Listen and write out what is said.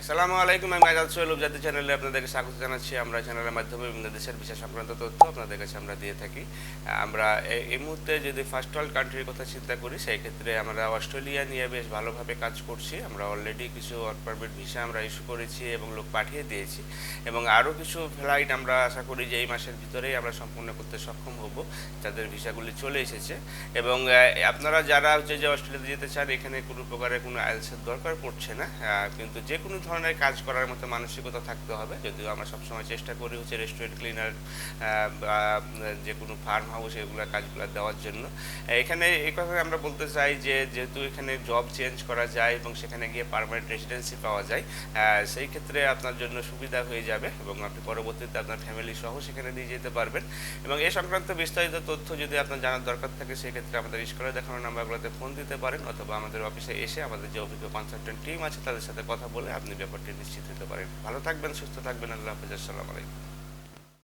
আসসালামু আলাইকুম, আমি আজাদ সোহেল উপজাতি চ্যানেলে আপনাদেরকে স্বাগত জানাচ্ছি। আমরা চ্যানেলের মাধ্যমে বিভিন্ন দেশের বিষয় সংক্রান্ত তথ্য আপনাদের কাছে আমরা দিয়ে থাকি। আমরা এই মুহূর্তে যদি ফার্স্ট ওয়ার্ল্ড কান্ট্রির কথা চিন্তা করি, সেই ক্ষেত্রে আমরা অস্ট্রেলিয়া নিয়ে বেশ ভালোভাবে কাজ করছি। আমরা অলরেডি কিছু ওয়ার্ক পারমিট ভিসা আমরা ইস্যু করেছি এবং লোক পাঠিয়ে দিয়েছি। এবং আরও কিছু ফ্লাইট আমরা আশা করি যে এই মাসের ভিতরেই আমরা সম্পূর্ণ করতে সক্ষম হব, যাদের ভিসাগুলি চলে এসেছে। এবং আপনারা যারা হচ্ছে যে অস্ট্রেলিয়াতে যেতে চান, এখানে কোনো প্রকারের কোনো আইএলসের দরকার পড়ছে না। কিন্তু যে কোনো ধরনের কাজ করার মতো মানসিকতা থাকতে হবে। যদিও আমরা সবসময় চেষ্টা করি হচ্ছে রেস্টুরেন্ট ক্লিনার যে কোনো ফার্ম হাউস এগুলো কাজগুলো দেওয়ার জন্য। এখানে এই কথা আমরা বলতে চাই যে, যেহেতু এখানে জব চেঞ্জ করা যায় এবং সেখানে গিয়ে পার্মানেন্ট রেসিডেন্সি পাওয়া যায় সেই ক্ষেত্রে আপনার জন্য সুবিধা হয়ে যাবে এবং আপনি পরবর্তীতে আপনার ফ্যামিলি সহ সেখানে নিয়ে যেতে পারবেন। এবং এ সংক্রান্ত বিস্তারিত তথ্য যদি আপনার জানার দরকার থাকে, সেক্ষেত্রে আমাদের স্কুলে দেখানো নাম্বারগুলোতে ফোন দিতে পারেন অথবা আমাদের অফিসে এসে আমাদের যে অভিজ্ঞ কনসালটেন্ট টিম আছে, তাদের সাথে কথা বলে আপনি ব্যাপারটি নিশ্চিত হতে পারেন। ভালো থাকবেন সুস্থ থাকবেন। আল্লাহ হাফিজ আসসালামু আলাইকুম।